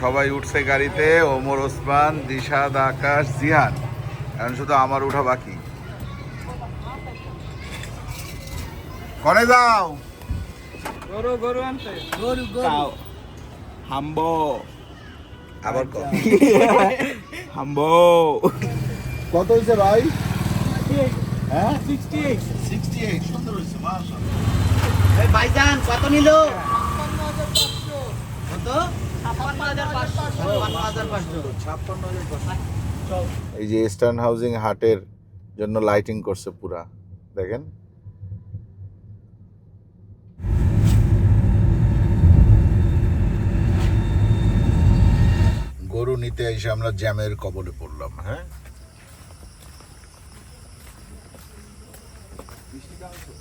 সবাই উঠছে গাড়িতে ওমর ওসমান দিশাদ আকাশ জিহান এখন শুধু আমার উঠা বাকি। কনে যাও। গরু গরু আনতে। গরু গরু। হাম্বো। আবার হাম্বো। কত হয়েছে ভাই? হ্যাঁ? সিক্সটি এইট সিক্সটি এইট সুন্দর হয়েছে এই ভাইজান কত নিল? কত? এই যে ইস্টার্ন হাউজিং হাটের জন্য লাইটিং করছে পুরা, দেখেন। গরু নিতে এসে আমরা জ্যামের কবলে পড়লাম হ্যাঁ? আনছো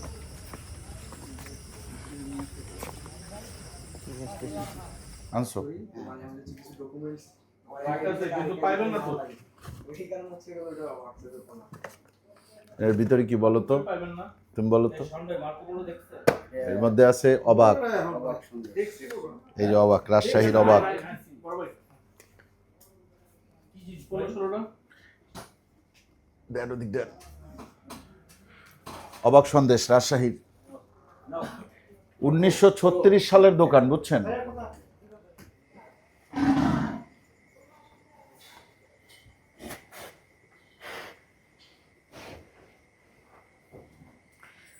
কিন্তু পাইলো এর ভিতরে কি বলো তো? তুমি বলো তো। এর মধ্যে আছে অবাক। এই যে অবাক রাজশাহীর অবাক। অবাক সন্দেশ রাজশাহীর। উনিশশো ছত্রিশ সালের দোকান বুঝছেন?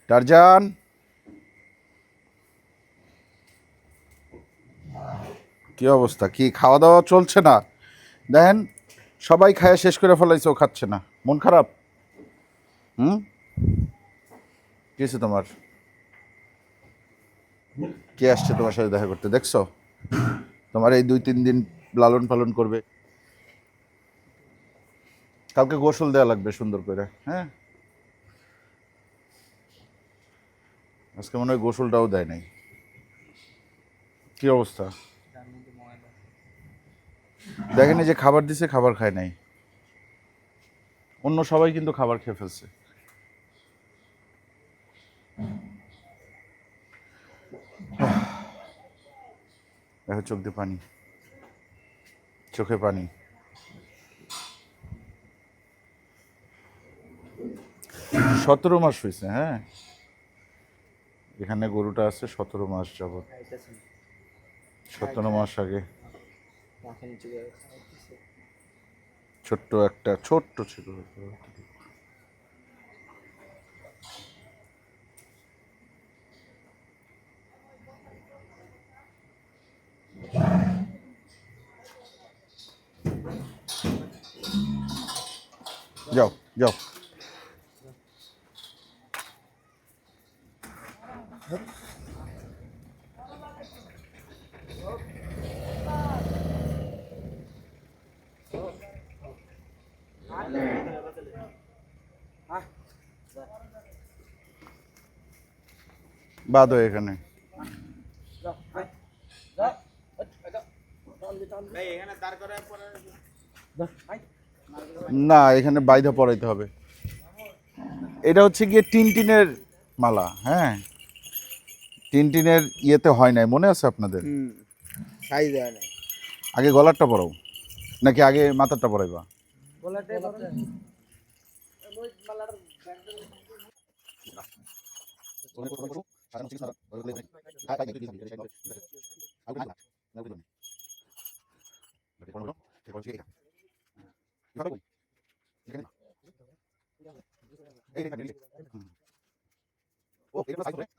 টারজান কি অবস্থা? কি খাওয়া দাওয়া চলছে না? দেখেন, সবাই খায় শেষ করে ফেলাইছে, ও খাচ্ছে না। মন খারাপ? হুম? কি হয়েছে তোমার? কে আসছে তোমার সাথে দেখা করতে? দেখছ? তোমার এই দুই তিন দিন লালন পালন করবে। কালকে গোসল দেওয়া লাগবে সুন্দর করে হ্যাঁ? আজকে মনে হয় গোসলটাও দেয় নাই। কি অবস্থা? দেখেন যে খাবার দিছে, খাবার খায় নাই। অন্য সবাই কিন্তু খাবার খেয়ে ফেলছে। দেখো চোখ দিয়ে পানি। চোখে পানি। সতেরো মাস হয়েছে হ্যাঁ? এখানে গরুটা আছে সতেরো মাস যাবত সতেরো মাস আগে। ছোট্ট একটা ছোট্ট ছিল। যাও যাও। বাদ এখানে। না এখানে বাইধা পড়াইতে হবে। এটা হচ্ছে গিয়ে টিনটিনের মালা হ্যাঁ? টিনটিনের ইয়েতে হয় নাই মনে আছে আপনাদের? সাইজ হয় নাই। আগে গলারটা পরাও নাকি আগে মাথারটা পরাইবা? ও এটা সাইজ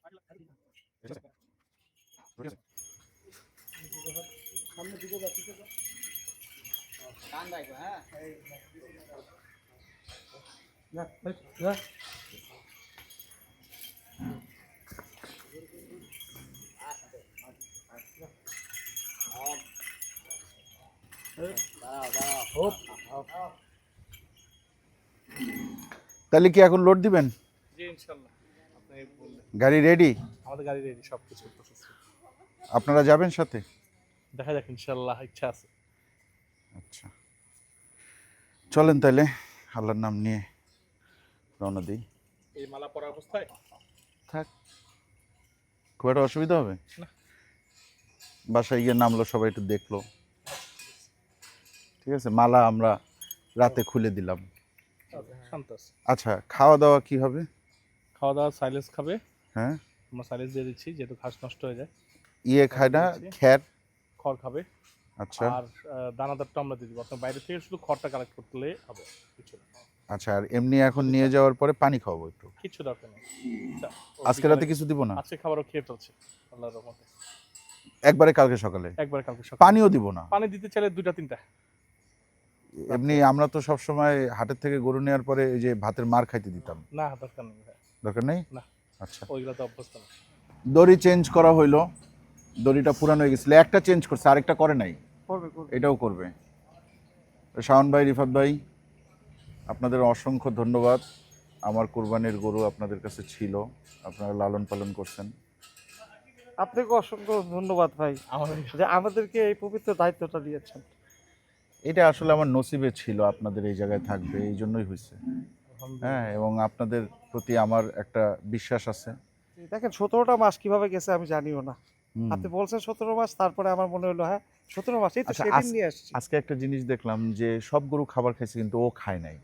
সামনে দিকে যাচ্ছি তো কান রাখবো হ্যাঁ যা যা তাহলে কি এখন লোড দিবেন জি ইনশাআল্লাহ গাড়ি রেডি আমাদের গাড়ি রেডি সব কিছু আপনারা যাবেন সাথে? দেখা যাক ইনশাল্লাহ ইচ্ছা আছে। আচ্ছা। চলেন তাহলে আল্লাহর নাম নিয়ে রওনা দিই। এই মালা পরা অবস্থায়? থাক। খুব একটা অসুবিধা হবে? না। বাসায় গিয়ে নামলো সবাই একটু দেখল। ঠিক আছে মালা আমরা রাতে খুলে দিলাম। আছে। আচ্ছা খাওয়া দাওয়া কি হবে? খাওয়া দাওয়া সাইলেন্স খাবে। হ্যাঁ? আমরা সাইলেন্স দিয়ে দিচ্ছি যেহেতু ঘাস নষ্ট হয়ে যায়। ইয়ে খায় না খ্যার। খড় খাবে। আচ্ছা। আর দানাদারটা আমরা দিয়ে দিব। আপনার বাইরে থেকে শুধু খড়টা কালেক্ট করতে হবে। কিছু আচ্ছা আর এমনি এখন নিয়ে যাওয়ার পরে পানি খাওয়াবো একটু? কিছু দরকার নেই। আচ্ছা, আজকে রাতে কিছু দিব না? আজকে খাবারও খেয়ে ফেলছে আল্লাহর রহমতে। একবারে কালকে সকালে? একবার কালকে সকালে। পানিও দিব না? পানি দিতে চাইলে দুইটা তিনটা। এমনি আমরা তো সব সময় হাটের থেকে গরু নেওয়ার পরে এই যে ভাতের মার খাইতে দিতাম। না দরকার নেই দরকার নেই? না। আচ্ছা। ওইগুলো তো অভ্যস্ত না। দড়ি চেঞ্জ করা হইল দড়িটা পুরানো হয়ে গেছিল একটা চেঞ্জ করছে আরেকটা করে নাই? করবে করবে। এটাও করবে। শাওন ভাই রিফাত ভাই আপনাদের অসংখ্য ধন্যবাদ। আমার কোরবানির গরু আপনাদের কাছে ছিল আপনারা লালন পালন করছেন। আপনাকে অসংখ্য ধন্যবাদ ভাই আমাদের যে আমাদেরকে এই পবিত্র দায়িত্বটা দিয়েছেন। এটা আসলে আমার নসিবে ছিল আপনাদের এই জায়গায় থাকবে এই জন্যই হয়েছে হ্যাঁ এবং আপনাদের প্রতি আমার একটা বিশ্বাস আছে। দেখেন সতেরোটা মাস কীভাবে গেছে আমি জানিও না। আপনি বলছেন সতেরো মাস তারপরে আমার মনে হলো হ্যাঁ সতেরো মাস এই তো আচ্ছা, সেদিন নিয়ে আসছি। আজকে একটা জিনিস দেখলাম যে সব গরু খাবার খাইছে কিন্তু ও খায় নাই।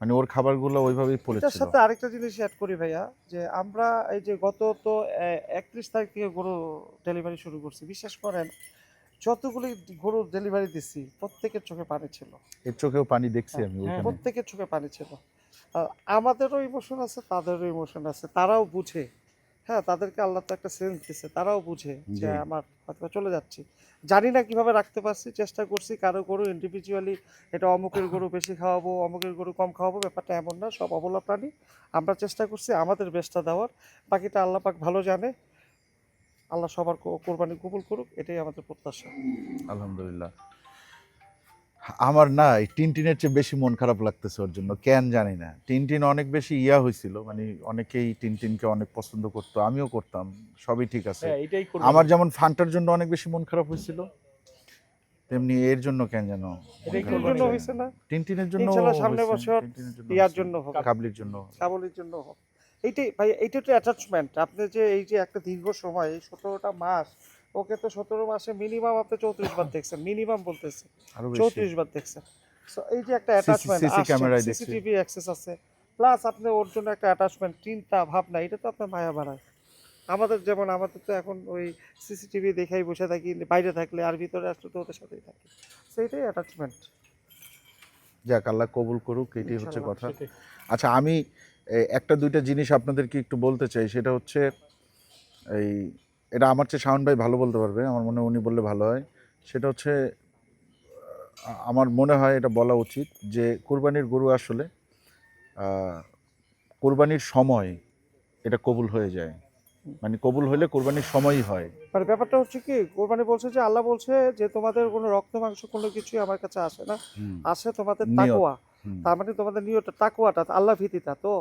মানে ওর খাবারগুলো ওইভাবেই এটার পড়েছিল সাথে আরেকটা জিনিস অ্যাড করি ভাইয়া যে আমরা এই যে গত তো একত্রিশ তারিখ থেকে গরু ডেলিভারি শুরু করছি। বিশ্বাস করেন যতগুলি গরু ডেলিভারি দিছি প্রত্যেকের চোখে পানি ছিল। এর চোখেও পানি দেখছি আমি হ্যাঁ, প্রত্যেকের চোখে পানি ছিল। আমাদেরও ইমোশন আছে তাদেরও ইমোশন আছে তারাও বুঝে। হ্যাঁ তাদেরকে আল্লাহ তো একটা সেন্স দিচ্ছে তারাও বুঝে যে। আমার হয়তো চলে যাচ্ছি। জানি না কীভাবে রাখতে পারছি চেষ্টা করছি কারও গরু ইন্ডিভিজুয়ালি এটা অমুকের গরু বেশি খাওয়াবো অমুকের গরু কম খাওয়াবো ব্যাপারটা এমন না সব অবলা প্রাণী। আমরা চেষ্টা করছি আমাদের বেস্টটা দেওয়ার। বাকিটা আল্লাহ পাক ভালো জানে। আল্লাহ সবার কোরবানি কবুল করুক এটাই আমাদের প্রত্যাশা। আলহামদুলিল্লাহ। আমার না এই টিনটিনের চেয়ে বেশি মন খারাপ লাগতেছে ওর জন্য কেন জানি না। টিনটিন অনেক বেশি ইয়া হয়েছিল মানে অনেকেই টিনটিনকে অনেক পছন্দ করতো আমিও করতাম সবই ঠিক আছে। হ্যাঁ আমার যেমন ফান্টার জন্য অনেক বেশি মন খারাপ হয়েছিল তেমনি এর জন্য কেন যেন টিনটিনের জন্য হয়েছে, বছর ইয়ার জন্য কাবলির জন্য কাবুলির জন্য হোক। এইটাই ভাই এইটা তো অ্যাটাচমেন্ট আপনি যে এই যে একটা দীর্ঘ সময় এই সতেরোটা মাস ওকে তো সতেরো মাসে মিনিমাম আপনি চৌত্রিশ বার দেখছেন মিনিমাম বলতেছে। চৌত্রিশ বার দেখছেন। এই যে একটা অ্যাটাচমেন্ট। সিসিটিভি অ্যাক্সেস আছে। প্লাস আপনি ওর জন্য একটা অ্যাটাচমেন্ট চিন্তা ভাবনা এটা তো আপনার মায়া বাড়ায়। আমাদের যেমন আমাদের তো এখন ওই সিসিটিভি দেখাই বসে থাকি বাইরে থাকলে আর ভিতরে আসলে তো ওদের সাথেই থাকি। সেইটাই অ্যাটাচমেন্ট যাক আল্লাহ কবুল করুক এটাই হচ্ছে কথা। আচ্ছা আমি একটা দুইটা জিনিস আপনাদেরকে একটু বলতে চাই সেটা হচ্ছে এই এটা আমার চেয়ে শাওন ভাই ভালো বলতে পারবে আমার মনে হয় উনি বললে ভালো হয়। সেটা হচ্ছে আমার মনে হয় এটা বলা উচিত যে কোরবানির গরু আসলে কোরবানির সময় এটা কবুল হয়ে যায়। মানে কবুল হলে কোরবানির সময়ই হয়। মানে ব্যাপারটা হচ্ছে কি কোরবানি বলছে যে আল্লাহ বলছে যে তোমাদের কোনো রক্ত মাংস কোনো কিছুই আমার কাছে আসে না। আসে তোমাদের নিয়ত। তার মানে তোমাদের নিয়তটা তাকোয়াটা আল্লাহ ভীতিটা তো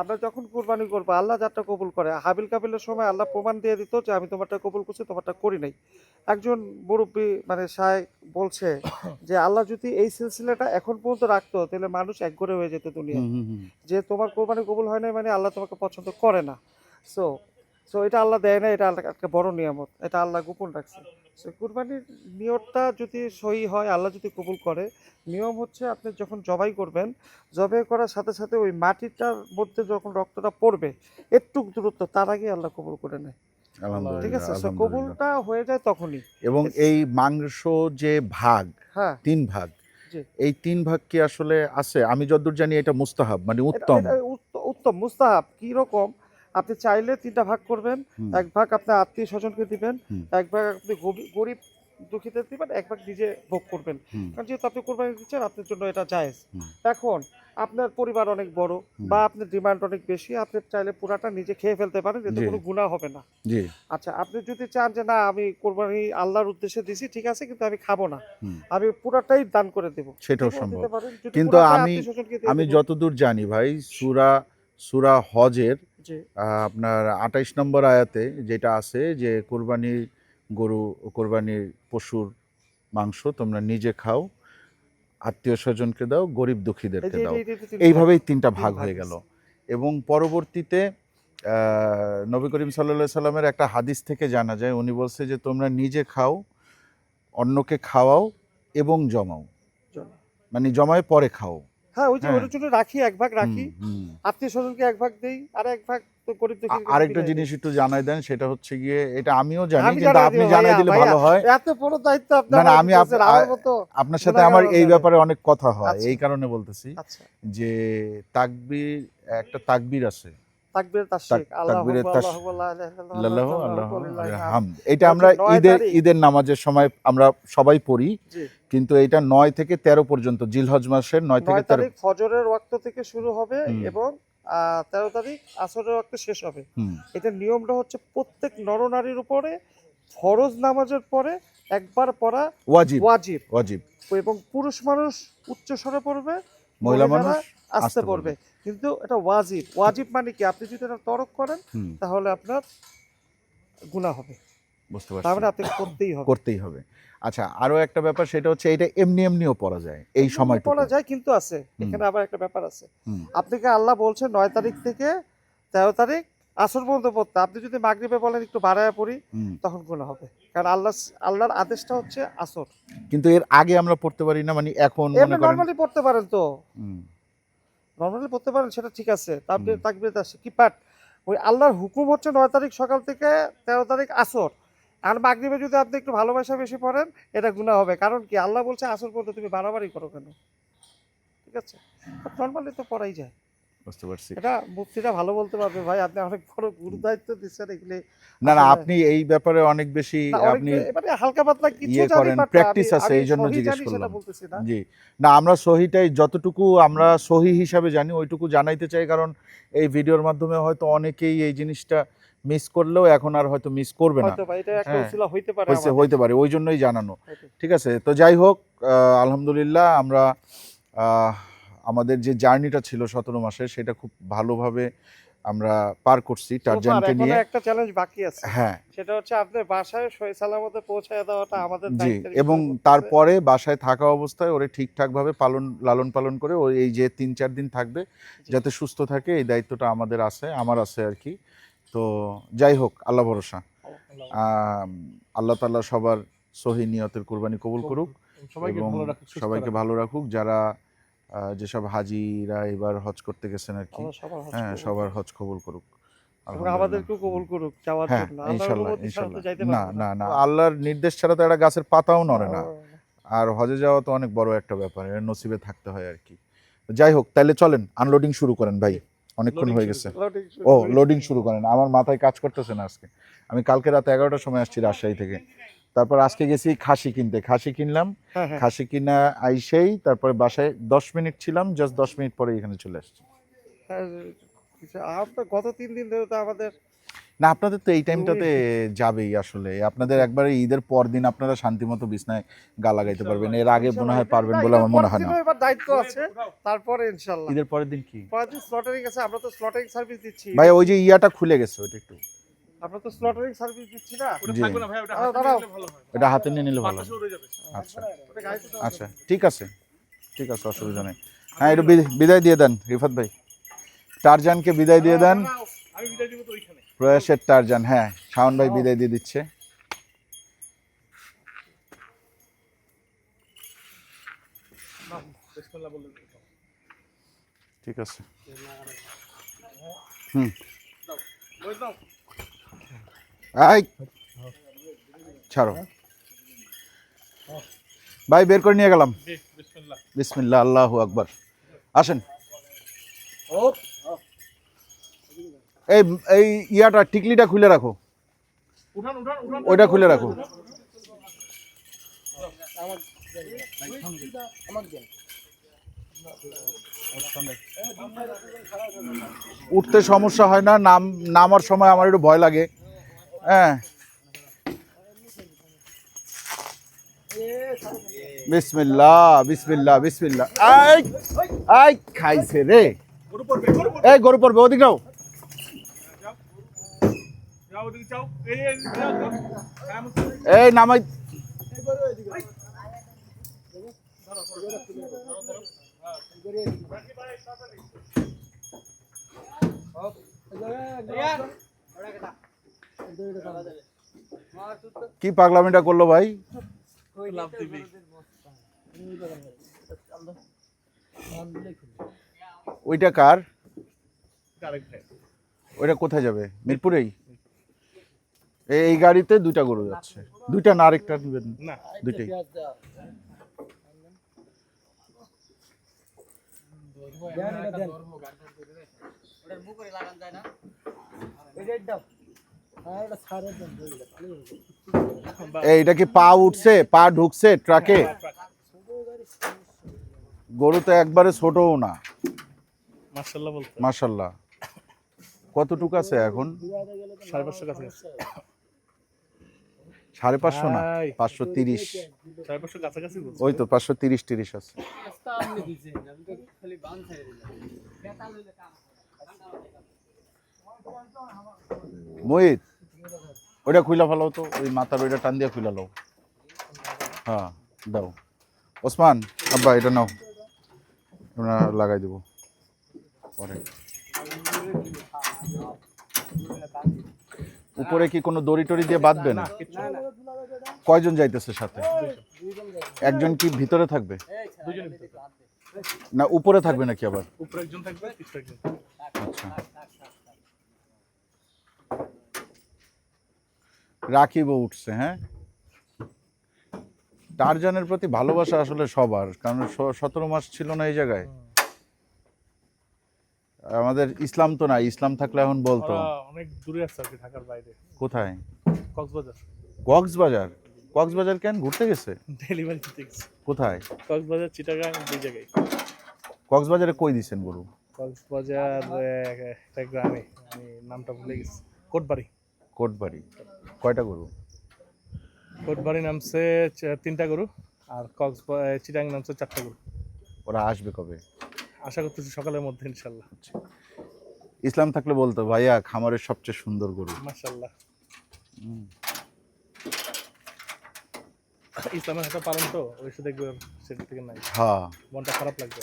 আমরা যখন কোরবানি করব আল্লাহ যারটা কবুল করে হাবিল কাবিলের সময় আল্লাহ প্রমাণ দিয়ে দিত যে আমি তোমারটা কবুল করছি তোমারটা করি নাই। একজন মুরব্বী মানে সাহেব বলছে যে আল্লাহ যদি এই সিলসিলাটা এখন পর্যন্ত রাখতো তাহলে মানুষ এক করে হয়ে যেত দুনিয়া। যে তোমার কোরবানি কবুল হয় নাই মানে আল্লাহ তোমাকে পছন্দ করে না। সো সো এটা আল্লাহ দেয় না এটা আল্লাহ একটা বড় নিয়ামত। এটা আল্লাহ গোপন রাখছে। সো কুরবানির নিয়তটা যদি সহি হয় আল্লাহ যদি কবুল করে নিয়ম হচ্ছে আপনি যখন জবাই করবেন জবাই করার সাথে সাথে ওই মাটিটার মধ্যে যখন রক্তটা পড়বে একটু দূরত্ব তার আগে আল্লাহ কবুল করে নেয়। ঠিক আছে? সো কবুলটা হয়ে যায় তখনই। এবং এই মাংস যে ভাগ হ্যাঁ। তিন ভাগ এই তিন ভাগ কি আসলে আছে? আমি যতদূর জানি এটা মুস্তাহাব মানে উত্তম। উত্তম মুস্তাহাব কি রকম আপনি চাইলে তিনটা ভাগ করবেন। এক ভাগ আপনার আত্মীয় স্বজনকে দিবেন এক ভাগ আপনি গরিব দুঃখীদের দিবেন এক ভাগ নিজে ভোগ করবেন। কারণ যেহেতু আপনি কোরবানি দিচ্ছেন আপনার জন্য এটা জায়েজ। এখন আপনার পরিবার অনেক বড় বা আপনার ডিমান্ড অনেক বেশি আপনি চাইলে পুরাটা নিজে খেয়ে ফেলতে পারেন এতে কোনো গুণা হবে না। আচ্ছা আপনি যদি চান যে না আমি কোরবানি আল্লাহর উদ্দেশ্যে দিছি ঠিক আছে কিন্তু আমি খাব না। আমি পুরাটাই দান করে দেব। সেটাও সম্ভব। কিন্তু আমি- আমি যতদূর জানি ভাই সুরা সুরা হজের আপনার আঠাইশ নম্বর আয়াতে যেটা আছে যে কোরবানির গরু কোরবানির পশুর মাংস তোমরা নিজে খাও আত্মীয় স্বজনকে দাও গরিব দুঃখীদেরকে দাও। এইভাবেই তিনটা ভাগ হয়ে গেল। এবং পরবর্তীতে নবী করিম সাল্লা সাল্লামের একটা হাদিস থেকে জানা যায় উনি বলছে যে তোমরা নিজে খাও অন্যকে খাওয়াও এবং জমাও। মানে জমায় পরে খাও। হ্যাঁ ওই যে হ্যাঁ। ওটার জন্য রাখি এক ভাগ রাখি। আত্মীয় স্বজনকে এক ভাগ দেই আর এক ভাগ তো গরিব দুঃখীর আরেকটা জিনিস একটু জানাই দেন সেটা হচ্ছে গিয়ে এটা আমিও জানি কিন্তু আপনি জানাই দিলে ভালো হয় এত বড় দায়িত্ব আপনার না, আমি আপনার সাথে আমার এই ব্যাপারে অনেক কথা হয় আচ্ছা। এই কারণে বলতেছি আচ্ছা যে তাকবীর একটা তাকবীর আছে এটা আমরা ঈদের ঈদের নামাজের সময় আমরা সবাই পড়ি কিন্তু এটা নয় থেকে তেরো পর্যন্ত জিলহজ মাসের নয় থেকে তেরো ফজরের ওয়াক্ত থেকে শুরু হবে এবং তেরো তারিখ আসরের ওয়াক্ত শেষ হবে। এটা নিয়মটা হচ্ছে প্রত্যেক নরনারীর উপরে ফরজ নামাজের পরে একবার পড়া ওয়াজিব। ওয়াজিব। ওয়াজিব। এবং পুরুষ মানুষ উচ্চ স্বরে পড়বে মহিলা মানুষ আস্তে পড়বে। কিন্তু এটা ওয়াজিব। ওয়াজিব মানে কি? আপনি যদি এটা তরক করেন তাহলে আপনার গুনাহ হবে। বুঝতে তার মানে পারছি আপনাকে করতেই হবে। করতেই হবে। আচ্ছা আরও একটা ব্যাপার সেটা হচ্ছে এটা এমনি এমনিও পড়া যায় এই সময়টুকু। বলা যায় কিন্তু আছে। এখানে আবার একটা ব্যাপার আছে। আপনাকে আল্লাহ বলছে নয় তারিখ থেকে তেরো তারিখ আসর পর্যন্ত পড়তে। আপনি যদি মাগরিবে বলেন একটু বাড়ায় পড়ি। তখন গুণা হবে। কারণ আল্লাহ আল্লাহর আদেশটা হচ্ছে আসর। কিন্তু এর আগে আমরা পড়তে পারি না মানে এখন নর্মালি পড়তে পারেন তো। নর্মালি পড়তে পারেন সেটা ঠিক আছে। তারপরে। তাকবির আসে কি পাঠ? ওই আল্লাহর হুকুম হচ্ছে নয় তারিখ সকাল থেকে তেরো তারিখ আসর। আর মাগরিবে যদি আপনি একটু ভালোবাসা বেশি পড়েন এটা গুণা হবে। কারণ কি? আল্লাহ বলছে আসর পড়তে তুমি বাড়াবাড়ি করো কেন? ঠিক আছে? নর্মালি তো পড়াই যায়। বুঝতে পারছি। এটা ভালো বলতে পারবে ভাই আপনি অনেক বড় গুরু দায়িত্ব দিচ্ছেন এগুলি। না না আপনি এই ব্যাপারে অনেক বেশি আপনি হালকা পাতলা কিছু ইয়ে করেন, practice আমি- আছে, এই জন্য জিজ্ঞেস করলাম। জি। না আমরা সহিটাই যতটুকু আমরা সহি হিসাবে জানি ওইটুকু জানাইতে চাই কারণ এই ভিডিওর মাধ্যমে হয়তো অনেকেই এই জিনিসটা মিস করলেও এখন আর হয়তো মিস করবে না। হ্যাঁ, হইতে পারে হইতে পারে ওই জন্যই জানানো ঠিক আছে তো যাই হোক আলহামদুলিল্লাহ আমরা আহ, আমাদের যে জার্নিটা ছিল সতেরো মাসের সেটা খুব ভালোভাবে আমরা পার করছি টারজানকে নিয়ে। একটা চ্যালেঞ্জ বাকি আছে। হ্যাঁ। সেটা হচ্ছে আপনার বাসায় সহি সালামতে পৌঁছায় দেওয়াটা আমাদের জি এবং তারপরে বাসায় থাকা অবস্থায় ওরে ঠিকঠাকভাবে পালন লালন পালন করে ওই এই যে তিন চার দিন থাকবে যাতে সুস্থ থাকে এই দায়িত্বটা আমাদের আছে আমার আছে আর কি। তো যাই হোক আল্লাহ ভরসা। আল্লাহ। তাল্লাহ সবার সহি নিয়তের কোরবানি কবুল করুক। সবাইকে এবং ভালো রাখুক সবাইকে ভালো রাখুক। যারা যেসব হাজিরা এবার হজ করতে গেছেন আর কি হ্যাঁ সবার হজ কবুল করুক। আমাদেরকেও কবুল করুক যাওয়ার হ্যাঁ জন্য। আল্লাহর না না। না নির্দেশ ছাড়া তো একটা গাছের পাতাও নড়ে না। আর হজে যাওয়া তো অনেক বড় একটা ব্যাপার নসিবে থাকতে হয় আর কি। যাই হোক তাহলে চলেন আনলোডিং শুরু করেন ভাই। অনেকক্ষণ হয়ে গেছে। ও লোডিং শুরু করেন। আমার মাথায় কাজ করতেছে না আজকে। আমি কালকে রাত এগারোটার সময় আসছি রাজশাহী থেকে। তারপর আজকে গেছি খাসি কিনতে। খাসি কিনলাম হ্যাঁ, হ্যাঁ। খাসি কিনা আইসেই তারপরে বাসায় দশ মিনিট ছিলাম জাস্ট দশ মিনিট পরে এখানে চলে আসছি। হ্যাঁ, তো গত তিন দিন ধরে তো আমাদের না আপনাদের তো এই টাইমটাতে যাবেই আসলে। আপনাদের একবারে ঈদের পর দিন আপনারা শান্তিমতো বিছনায় গা লাগাইতে পারবেন। এর আগে মনে হয় পারবেন বলে আমার মনে হয় না। এবার দায়িত্ব আছে তারপরে ইনশাল্লাহ। ঈদের পরের দিন কি? পরের দিন স্লটারিং আছে আমরা তো স্লটারিং সার্ভিস দিচ্ছি। ভাই ওই যে ইয়াটা খুলে গেছে ওটা একটু। আমরা তো স্লটারিং সার্ভিস দিচ্ছি না। ওটা থাকবে না ভাই, ওটা হাতে ভালো হয়। এটা হাতে নিয়ে নিলে ভালো হয়। আচ্ছা। দেওয়া আচ্ছা ঠিক আছে। ঠিক আছে অসুবিধা নেই। হ্যাঁ একটু বিদায় দিয়ে দেন রিফাত ভাই। টারজানকে বিদায় দিয়ে দেন। আমি বিদায় দিব তো ওইখানে। প্রয়াসের টারজান হ্যাঁ শাওন ভাই বিদায় দিয়ে দিচ্ছে। ঠিক আছে। বলে দাও। আই ছাড়ো। ভাই, বের করে নিয়ে গেলাম। বিসমিল্লাহ, আল্লাহ আকবার। আসেন। এই এই ইয়াটা, টিকলিটা খুলে রাখো। ওইটা খুলে রাখো। উঠতে সমস্যা হয় না, নাম নামার সময় আমার একটু ভয় লাগে। হ্যাঁ। বিসমিল্লাহ বিসমিল্লাহ বিসমিল্লাহ। আই খাইছে রে। এই গরু পড়বে এই যাও, কি পাগলামিটা করল ভাই? ওইটা কার? ওইটা কোথায় যাবে? মিরপুরেই? এই- এই গাড়িতে দুইটা গরু যাচ্ছে। দুইটা না আরেকটা নেবেন? না। দুইটাই। এই, এটা কি পা উঠছে? পা ঢুকছে ট্রাকে? গরু তো একবারে ছোটও না। মাশাল্লাহ কতটুকু আছে এখন? সাড়ে পাঁচশো কাছে সাড়ে পাঁচশো না? পাঁচশো তিরিশ। ওই তো পাঁচশো তিরিশ তিরিশ আছে। মোহিত ওইটা খুইলা ফেলাও তো ওই মাথার ওইটা টান দিয়ে খুইলা লাও। হ্যাঁ দাও। ওসমান আব্বা এটা নাও। আমরা লাগাই দেবো। পরে। উপরে কি কোনো দড়ি টড়ি দিয়ে বাঁধবে না? কয়জন যাইতেছে সাথে? একজন কি ভিতরে থাকবে? না উপরে থাকবে নাকি আবার? উপরে একজন থাকবে আচ্ছা। রাকিবও উঠছে হ্যাঁ? টারজানের প্রতি ভালোবাসা আসলে সবার কারণ সতেরো মাস ছিল না এই জায়গায়। আমাদের ইসলাম তো না ইসলাম থাকলে এখন বলতো। অনেক দূরে আছে আর কি ঢাকার বাইরে। কোথায়? কক্সবাজার। কক্সবাজার? কক্সবাজার কেন? ঘুরতে গেছে? ডেলিভারি দিতে গেছে। কোথায়? কক্সবাজার চিটাগাং দুই জায়গায়। কক্সবাজারে কই দিছেন গরু? কক্সবাজার একটা গ্রামে আমি নামটা ভুলে গেছি। কোটবাড়ি। কোটবাড়ি। কয়টা গরু? কোটবাড়ি নামছে তিনটা গরু আর কক্সবাজার চিটাং নামছে চারটা গরু। ওরা আসবে কবে? আশা করতেছি সকালের মধ্যে ইনশাল্লাহ। ইসলাম থাকলে বলতো ভাইয়া খামারের সবচেয়ে সুন্দর গরু। মাশাল্লাহ। ইসলামের হাতে পালন তো ওই শুধু দেখবে সেটা থেকে নাই। হ্যাঁ। মনটা খারাপ লাগবে।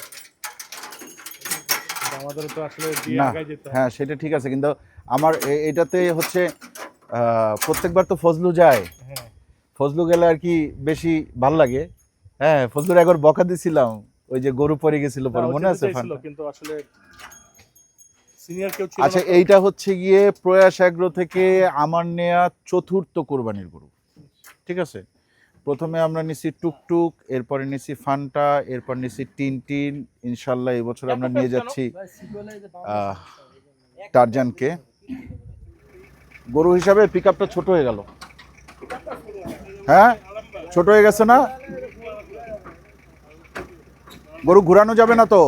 আমাদের তো আসলে হ্যাঁ। সেটা ঠিক আছে কিন্তু আমার এটাতে হচ্ছে প্রত্যেকবার তো ফজলু যায়। হ্যাঁ। ফজলু গেলে আর কি বেশি ভালো লাগে। হ্যাঁ ফজলুর একবার বকা দিছিলাম। ওই যে গরু পরে গেছিল পরে মনে আছে কিন্তু আসলে সিনিয়র কেউ ছিল আচ্ছা এইটা হচ্ছে গিয়ে প্রয়াস অ্যাগ্রো থেকে আমার নেয়া চতুর্থ কোরবানির গরু। ঠিক আছে? প্রথমে আমরা নিছি টুকটুক এরপরে নিছি ফান্টা এরপর নিছি টিন টিন। ইনশাল্লাহ এবছর আমরা নিয়ে যাচ্ছি আহ, টারজানকে। গরু হিসাবে পিক আপটা ছোট হয়ে গেল। হ্যাঁ? ছোট হয়ে গেছে না? গরু ঘুরানো যাবে না তো?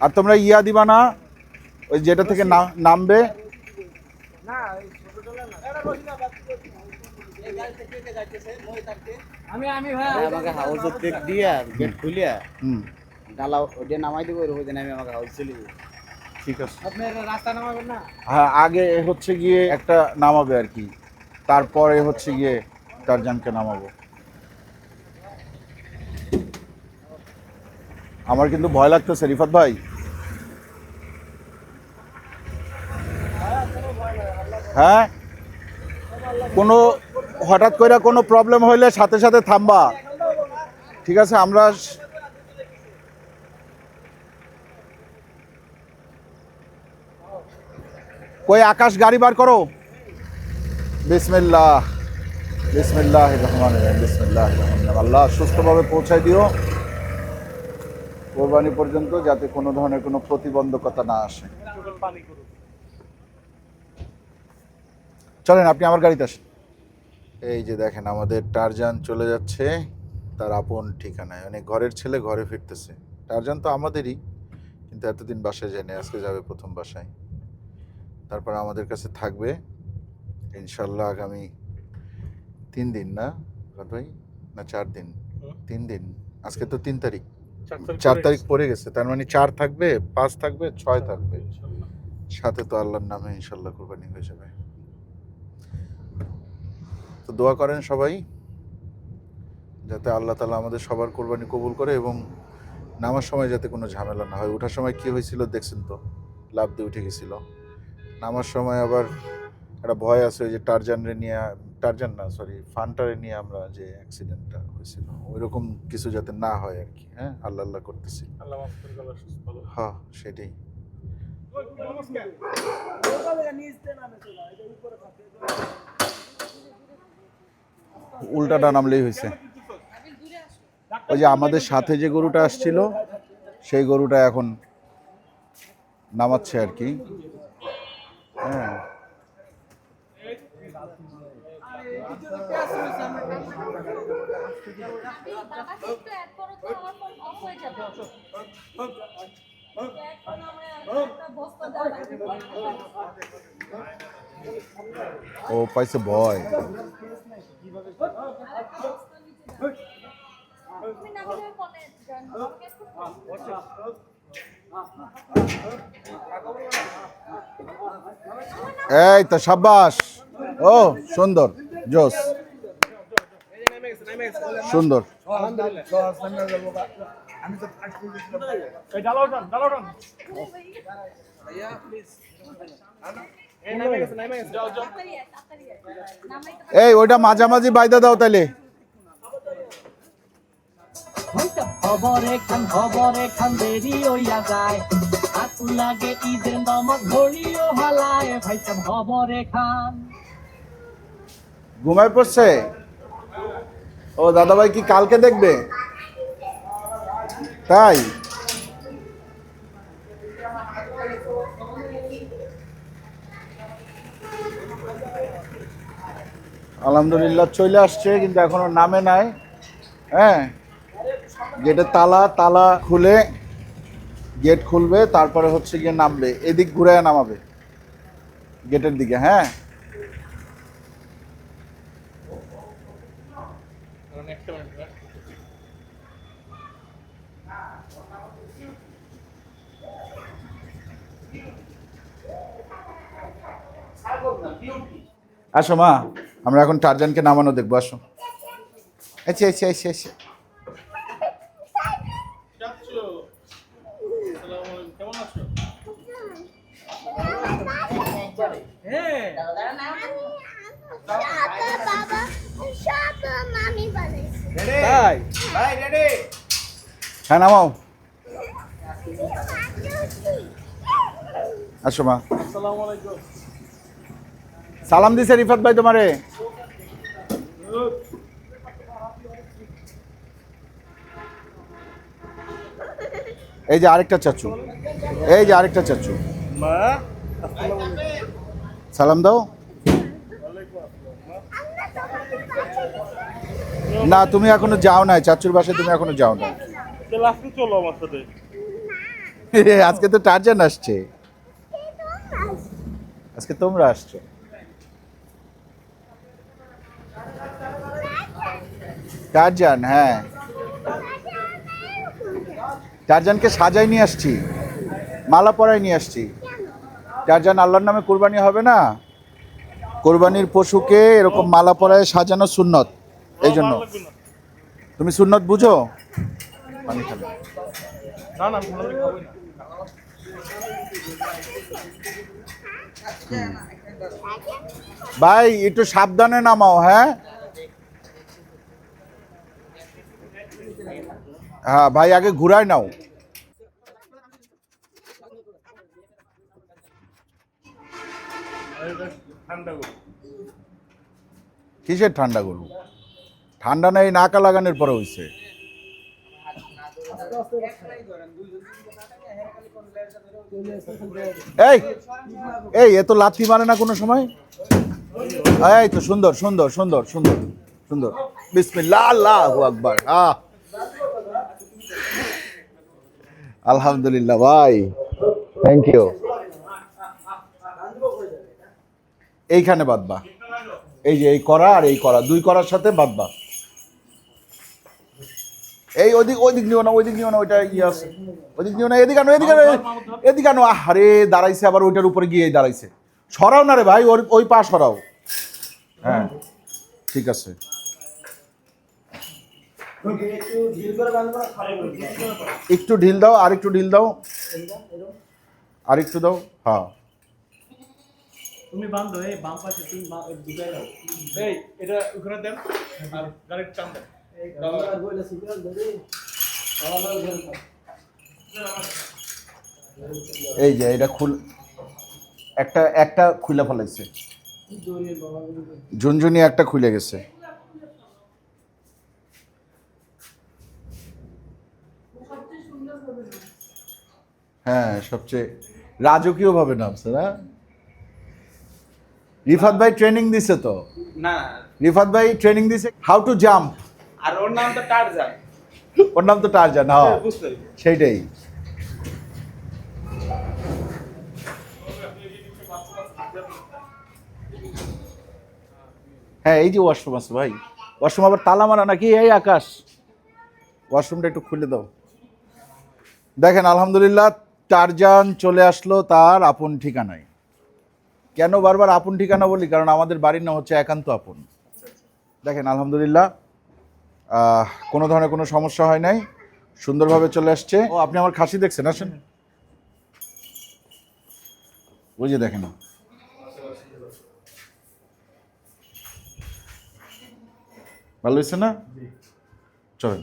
আর তোমরা ইয়া দিবা না? ওই যেটা থেকে না- নামবে? আমাকে হাউস দিয়া গেট খুলিয়া হুম। ডালা ওটা নামাই দিব ওই দিন আমি আমাকে হাউস চলে যাব। ঠিক আছে। আপনি রাস্তা নামাবেন না? হ্যাঁ আগে হচ্ছে গিয়ে একটা নামাবে আর কি। তারপরে হচ্ছে গিয়ে টারজানকে নামাবো। আমার কিন্তু ভয় লাগতেছে রিফাত ভাই। হ্যাঁ? কোনো হঠাৎ করে কোনো প্রবলেম হইলে সাথে সাথে থামবা। ঠিক আছে আমরা কই আকাশ গাড়ি বার করো? বিসমিল্লাহ। বিসমিল্লাহ রহমান বিসমিল্লাহ রহমান আল্লাহ সুস্থভাবে পৌঁছায় দিও। কোরবানি পর্যন্ত যাতে কোনো ধরনের কোনো প্রতিবন্ধকতা না আসে। চলেন, আপনি আমার গাড়িতে আসেন। এই যে দেখেন, আমাদের টারজান চলে যাচ্ছে। তার আপন ঠিকানায়। মানে ঘরের ছেলে ঘরে ফিরতেছে। টারজান তো আমাদেরই, কিন্তু এতদিন বাসায় যায়নি, আজকে যাবে প্রথম বাসায়। তারপর আমাদের কাছে থাকবে ইনশাল্লাহ আগামী তিন দিন না ভাই? না চার দিন। তিন দিন। আজকে তো তিন তারিখ। চার তারিখ। পড়ে গেছে। তার মানে চার থাকবে পাঁচ থাকবে ছয় থাকবে। সাথে তো আল্লাহর নামে ইনশাল্লাহ কোরবানি হয়ে যাবে। তো দোয়া করেন সবাই যাতে আল্লাহ তালা আমাদের সবার কোরবানি কবুল করে এবং নামার সময় যাতে কোনো ঝামেলা না হয়। ওঠার সময় কি হয়েছিল দেখছেন তো? লাভ দিয়ে উঠে গেছিল। নামার সময় আবার একটা ভয় আছে ওই যে টারজানরে নিয়ে টারজান না সরি ফানটারে নিয়ে আমরা যে অ্যাক্সিডেন্টটা হয়েছিল ওই রকম কিছু যাতে না হয় আর কি হ্যাঁ? আল্লাহ আল্লাহ করতেছি। হ্যাঁ সেটাই। উল্টাটা নামলেই হয়েছে। ওই যে আমাদের সাথে যে গরুটা আসছিল সেই গরুটা এখন নামাচ্ছে আর কি। ও পাইছে ভয় ফোনে জয়েন আমাকে একটু এই তো সাব্বাস। ও সুন্দর জোস। সুন্দর। এই ওইটা মাঝামাঝি বাইদা দাও এই খবরে খান খবরে খান দেরি হইয়া যায়। আতু লাগে ঈদের নমক ঘড়িও হালায়, ভাইসাব খবরে খান ঘুমায় পড়ছে? ও, দাদাভাই কি কালকে দেখবে? তাই? আলহামদুলিল্লাহ চলে আসছে, কিন্তু এখনও নামে নাই। হ্যাঁ? গেটের তালা তালা খুলে গেট খুলবে তারপরে হচ্ছে গিয়ে নামবে। এদিক ঘুরে নামাবে। গেটের দিকে হ্যাঁ? না আসো মা আমরা এখন টারজানকে নামানো দেখব আসো। আচ্ছা আচ্ছা আচ্ছা আচ্ছা হ্যাঁ। বাবা সব মামি বানাইছে। তাই? ভাই রেডি হ্যাঁ নামাও। আসো মা। সালাম দিছে রিফাত ভাই তোমারে। এই যে আরেকটা চাচু। এই যে আরেকটা চাচু। মা? সালাম দাও। না, তুমি এখনও যাও নাই, চাচুর বাসায় তুমি এখনও যাও না আজকে তো টার্জান আসছে। আজকে তোমরা আসছো। টারজান হ্যাঁ। টারজানকে সাজাই নিয়ে আসছি, মালা পরাই নিয়ে আসছি। টারজান আল্লাহর নামে কোরবানি হবে না কোরবানির পশুকে এরকম মালা পরায় সাজানো সুন্নত এই জন্য। তুমি সুন্নত বুঝো? পানি খাবে। না না। ভাই একটু সাবধানে নামাও হ্যাঁ? হ্যাঁ ভাই আগে ঘুরায় নাও আর এটা ঠান্ডা গো কিসের ঠান্ডা গরু ঠান্ডা নেই, নাকা লাগানোর পরে হইছে। এই এই এত লাথি মারে না কোনো সময়? এই তো সুন্দর সুন্দর সুন্দর সুন্দর সুন্দর। বিসমিল্লাহ আল্লাহু আকবার আলহামদুলিল্লাহ, ভাই। থ্যাংক ইউ এইখানে বাদবা এই যে এই করা আর এই করা দুই করার সাথে বাদবা এই ওদিক ওইদিক নিও না ওইদিক নিও না, ওইটা ইয়ে আছে। ওইদিক নিও না, এদিকে আনো, এদিকে এদিকে আনো। আরে দাঁড়াইছে আবার ওইটার উপরে গিয়ে দাঁড়াইছে। সরাও না রে ভাই, ওর, ওই পা সরাও। হ্যাঁ ঠিক আছে। একটু ঢিল দাও, আর একটু ঢিল দাও। আর একটু দাও হ্যাঁ। তুমি বান্ধো এই বাম পাশে তুমি দুটাই দাও। এই এটা ওখানে দেন আর গাড়ির টান দেন। এই যে এটা খুল একটা একটা খুলে ফেলাইছে। ঝুনঝুনি একটা খুলে গেছে। হ্যাঁ সবচেয়ে রাজকীয় ভাবে নামছে না? রিফাত ভাই ট্রেনিং দিছে তো? না। রিফাত ভাই ট্রেনিং দিছে? হাউ টু জাম্প আর ওর নাম তো টারজান ওর নাম তো টারজান হ্যাঁ। বুঝতে সেইটাই। হ্যাঁ এই যে ওয়াশরুম আছে ভাই। ওয়াশরুম আবার তালা মারা নাকি? এই আকাশ। ওয়াশরুমটা একটু খুলে দাও। দেখেন আলহামদুলিল্লাহ টারজান চলে আসলো তার আপন ঠিকানায়। কেন বারবার আপন ঠিকানা বলি? কারণ আমাদের বাড়ির নাম হচ্ছে একান্ত আপন। দেখেন আলহামদুলিল্লাহ কোনো ধরনের কোনো সমস্যা হয় নাই। সুন্দরভাবে চলে আসছে। ও আপনি আমার খাসি দেখছেন আসেন। ওই যে দেখেন। ভালো হয়েছে না? চলেন।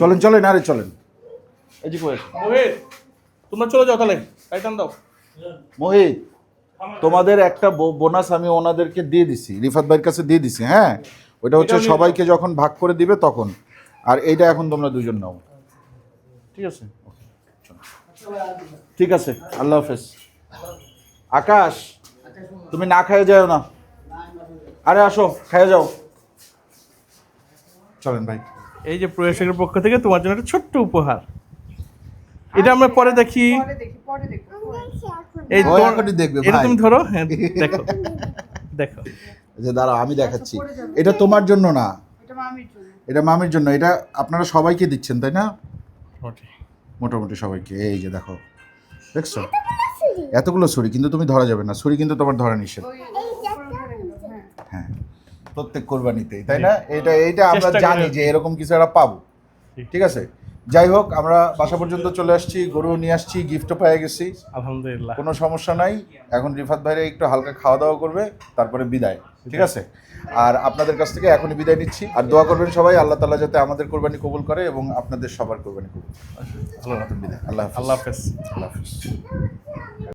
চলেন চলেন আরে চলেন। এই যে আসেন। মোহিত তোমরা চলে যাও তাহলে তাই দাও মোহিত তোমাদের একটা বো- বোনাস আমি ওনাদেরকে দিয়ে দিছি রিফাত ভাইয়ের কাছে দিয়ে দিছি হ্যাঁ? ওইটা হচ্ছে সবাইকে যখন ভাগ করে দিবে তখন। আর এইটা এখন তোমরা দুজন নাও। ঠিক আছে। ঠিক আছে আল্লাহ হাফেজ। আকাশ তুমি না খাইয়ে যাও না। আরে আসো খাইয়ে যাও। চলেন ভাই। এই যে প্রয়াসের পক্ষ থেকে তোমার জন্য একটা ছোট্ট উপহার। এটা আমরা পরে দেখি। এই দেখবে, এটা ভাই। তুমি ধরো হ্যাঁ দেখো। দেখো। যে দাঁড়াও আমি দেখাচ্ছি। এটা তোমার জন্য না। এটা মামির জন্য। এটা আপনারা সবাইকে দিচ্ছেন তাই না? মোটামুটি। সবাইকে। এই যে দেখো। দেখছ? এতগুলো ছুরি কিন্তু তুমি ধরা যাবে না। ছুরি কিন্তু তোমার ধরা নিষেধ। হ্যাঁ। প্রত্যেক কোরবানিতেই তাই না? এটা এইটা আমরা জানি যে এরকম কিছু একটা পাবো। ঠিক আছে? যাই হোক আমরা বাসা পর্যন্ত চলে আসছি গরু নিয়ে আসছি গিফটও পেয়ে গেছি। আলহামদুলিল্লাহ। কোনো সমস্যা নাই। এখন রিফাত ভাইরা একটু হালকা খাওয়া দাওয়া করবে তারপরে বিদায় ঠিক আছে? আর আপনাদের কাছ থেকে এখনই বিদায় নিচ্ছি। আর দোয়া করবেন সবাই আল্লাহ তালা যাতে আমাদের কোরবানি কবুল করে এবং আপনাদের সবার কোরবানি কবুল আল্লাহ বিদায় আল্লাহ হাফিজ। আল্লাহ হাফেজ। আল্লাহ হাফিজ।